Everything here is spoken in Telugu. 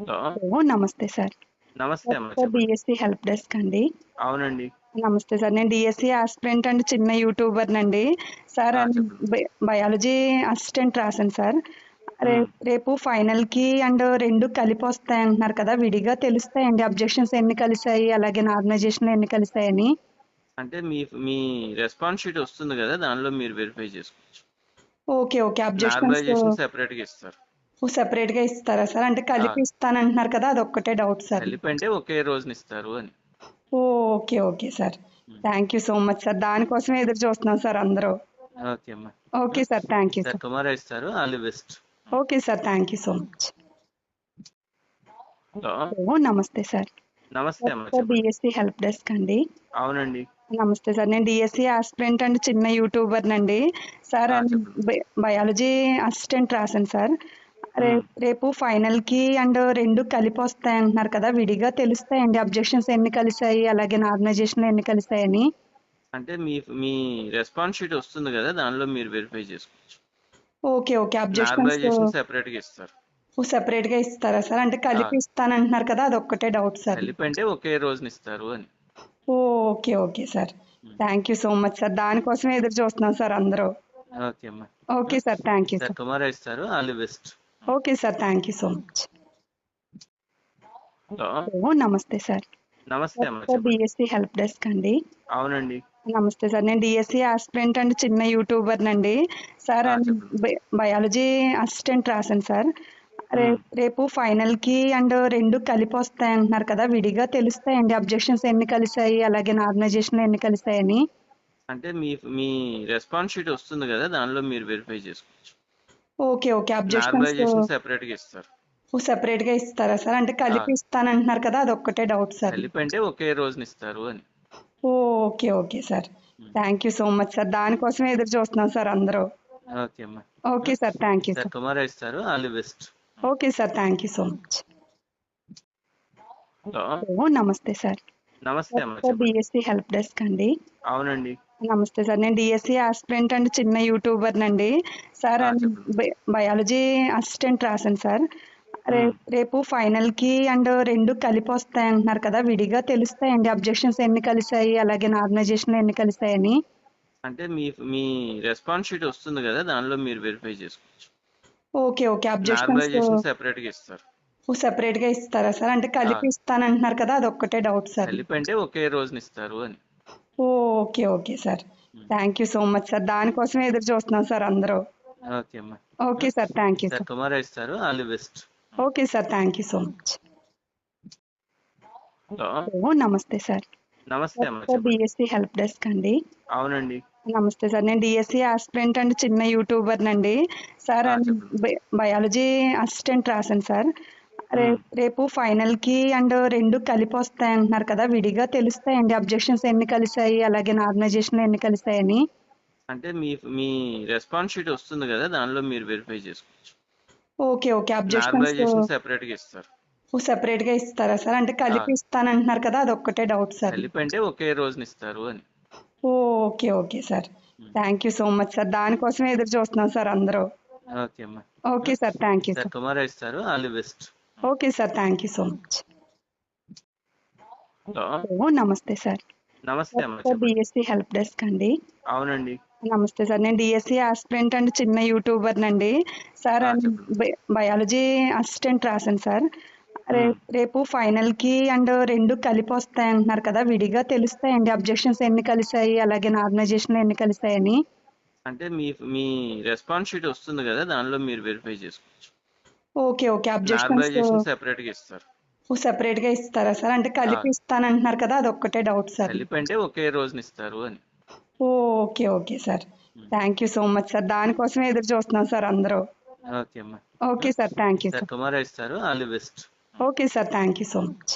హలో. నమస్తే సార్. నమస్తే డిఎస్సి హెల్ప్ డెస్క్ అండి. అవునండి. నమస్తే సార్ నేను డిఎస్సి ఆస్పిరెంట్ అండ్ చిన్న యూట్యూబర్ నండి. సార్ బయాలజీ అసిస్టెంట్ రాశాను సార్. రేపు ఫైనల్కి అండ్ రెండు కలిపి వస్తాయి అంటున్నారు కదా విడిగా తెలుస్తాయండి. అబ్జెక్షన్స్ ఎన్ని కలిసాయి అలాగే నార్మలైజేషన్ ఎన్ని కలిసాయని అంటే మీ మీ రెస్పాన్స్ షీట్ వస్తుంది కదా దానిలో మీరు వెరిఫై చేసుకోవచ్చు. Okay okay. అబ్జెక్షన్స్ సెపరేట్గా ఇస్తారు. సెపరేట్గా ఇస్తారా సార్? అంటే కలిపి ఇస్తానంటున్నారు కదా అది ఒక్కటే డౌట్ సార్. కలిపి అంటే ఒకే రోజున ఇస్తారు అని. Okay okay sir. Thank you so much sir. దానికోసమే ఎదురు చూస్తున్నాం సార్ అందరూ. ఓకే అమ్మా. Okay sir thank you sir. Tomorrow ఇస్తారు. All the best. Okay sir thank you so much hello. Oh నమస్తే సార్. నమస్తే అమ్మ సార్ డిఎస్సి హెల్ప్ డెస్క్ అండి. అవునండి. నమస్తే సార్. నేను డిఎస్సి ఆస్పిరెంట్ అండ్ చిన్న యూట్యూబర్ నండి. సార్ బయాలజీ అసిస్టెంట్ రాశాను సార్. రేపు ఫైనల్కి అండ్ రెండు కలిపి వస్తాయి అంటున్నారు కదా విడిగా తెలుస్తాయండి. అబ్జెక్షన్స్ ఎన్ని కలిసాయి అలాగే నార్మలైజేషన్ ఎన్ని కలిసాయని అంటే మీ మీ రెస్పాన్స్ షీట్ వస్తుంది కదా దానిలో మీరు వెరిఫై చేసుకోవచ్చు. ఓకే ఓకే అబ్జెక్షన్స్ సెపరేట్గా ఇస్తారు. సెపరేట్గా ఇస్తారా సార్? అంటే కలిపి ఇస్తానంటున్నారు కదా అది ఒక్కటే డౌట్ సార్. కలిపి అంటే ఒకే రోజున ఇస్తారు అని. Okay okay sir. Thank you so much sir. దానికోసమే ఎదురు చూస్తున్నాం సార్ అందరూ. ఓకే అమ్మా. Okay sir thank you sir sir. Tomorrow ఇస్తారు. All the best okay sir thank you so much hello నమస్తే సార్ నమస్తే డిఎస్సి హెల్ప్ డెస్క్ అండి. అవునండి. నమస్తే సార్ నేను డిఎస్సి ఆస్పిరెంట్ అండ్ చిన్న యూట్యూబర్ నండి. సార్ బయాలజీ అసిస్టెంట్ రాశాను సార్. రేపు ఫైనల్కి అండ్ రెండు కలిపి వస్తాయి అంటున్నారు కదా విడిగా తెలుస్తాయండి. అబ్జెక్షన్స్ ఎన్ని కలిసాయి అలాగే నార్మలైజేషన్ ఎన్ని కలిసాయని అంటే మీ మీ రెస్పాన్స్ షీట్ వస్తుంది కదా దానిలో మీరు వెరిఫై చేసుకోవచ్చు. Okay okay. అబ్జెక్షన్స్ నార్మలైజేషన్ సెపరేట్గా ఇస్తారు. సెపరేట్గా ఇస్తారా సార్? అంటే కలిపి ఇస్తానంటున్నారు కదా అది ఒక్కటే డౌట్ సార్. కలిపి అంటే ఒకే రోజున ఇస్తారు అని. Okay okay sir. Thank you so much sir. దానికోసమే ఎదురు చూస్తున్నాం సార్ అందరూ. ఓకే అమ్మా. Okay sir thank you sir tomorrow ఇస్తారు. All the best okay sir thank you so much hello నమస్తే సార్. నమస్తే అమ్మ డిఎస్సి హెల్ప్ డెస్క్ అండి. అవునండి. నమస్తే సార్. నేను డిఎస్సి ఆస్పిరెంట్ అండ్ చిన్న యూట్యూబర్ నండి. సార్ బయాలజీ అసిస్టెంట్ రాశాను సార్. రేపు ఫైనల్కి అండ్ రెండు కలిపి వస్తాయి అంటున్నారు కదా. విడిగా తెలుస్తాయండి. అబ్జెక్షన్స్ ఎన్ని కలిసాయి అలాగే నార్మలైజేషన్ ఎన్ని కలిసాయని అంటే మీ మీ రెస్పాన్స్ షీట్ వస్తుంది కదా. దానిలో మీరు వెరిఫై చేసుకోవచ్చు. Okay okay. అబ్జెక్షన్స్ నార్మలైజేషన్ సెపరేట్గా ఇస్తారు. సెపరేట్గా ఇస్తారా సార్? అంటే కలిపి ఇస్తానంటున్నారు కదా. అది ఒక్కటే డౌట్ సార్. కలిపి అంటే ఒకే రోజున ఇస్తారు అని. Okay okay sir. Thank you so much sir. దానికోసమే ఎదురు చూస్తున్నాం సార్ అందరూ. ఓకే అమ్మా. Okay sir thank you sir tomorrow ఇస్తారు. All the best. Okay sir thank you so much. Hello. నమస్తే సార్. నమస్తే అమ్మ డిఎస్సి హెల్ప్ డెస్క్ అండి. అవునండి. నమస్తే సార్. నేను డిఎస్సి ఆస్పిరెంట్ అండ్ చిన్న యూట్యూబర్ నండి. సార్ బయాలజీ అసిస్టెంట్ రాశాను సార్. రేపు ఫైనల్కి అండ్ రెండు కలిపి వస్తాయి అంటున్నారు కదా విడిగా తెలుస్తాయండి. అబ్జెక్షన్స్ ఎన్ని కలిసాయి అలాగే నార్మలైజేషన్ ఎన్ని కలిసాయని అంటే మీ మీ రెస్పాన్స్ షీట్ వస్తుంది కదా దానిలో మీరు వెరిఫై చేసుకోవచ్చు. Okay okay. అబ్జెక్షన్స్ సెపరేట్గా ఇస్తారు. సెపరేట్గా ఇస్తారా సార్? అంటే కలిపి ఇస్తానంటున్నారు కదా అది ఒక్కటే డౌట్ సార్. కలిపి అంటే ఒకే రోజున ఇస్తారు అని. Okay okay sir. Thank you so much sir. దానికోసమే ఎదురు చూస్తున్నాం సార్ అందరూ. Okay okay sir. Thank you sir sir. Tomorrow ఇస్తారు. All the best. Okay sir thank you so much. Hello. నమస్తే సార్. నమస్తే డిఎస్సి హెల్ప్ డెస్క్ అండి. అవునండి. నమస్తే సార్ నేను డిఎస్సి ఆస్పిరెంట్ అండ్ చిన్న యూట్యూబర్ నండి సార్ బయాలజీ అసిస్టెంట్ రాశాను సార్. రేపు ఫైనల్కి అండ్ రెండు కలిపి వస్తాయి అంటున్నారు కదా విడిగా తెలుస్తాయండి. అబ్జెక్షన్స్ ఎన్ని కలిసాయి అలాగే నార్మలైజేషన్ ఎన్ని కలిసాయని అంటే మీ మీ రెస్పాన్స్ షీట్ వస్తుంది కదా దానిలో మీరు వెరిఫై చేసుకోవచ్చు. Okay okay. అబ్జెక్షన్స్ నార్మలైజేషన్ సెపరేట్గా ఇస్తారు. సెపరేట్గా ఇస్తారా సార్? అంటే కలిపి ఇస్తానంటున్నారు కదా అది ఒక్కటే డౌట్ సార్. కలిపి అంటే ఒకే రోజున ఇస్తారు అని. Okay okay sir. Thank you so much sir. దానికోసమే ఎదురు చూస్తున్నాం సార్ అందరూ. ఓకే అమ్మా. Okay sir. Thank you sir sir. Tomorrow ఇస్తారు. All the best okay sir. Thank you so much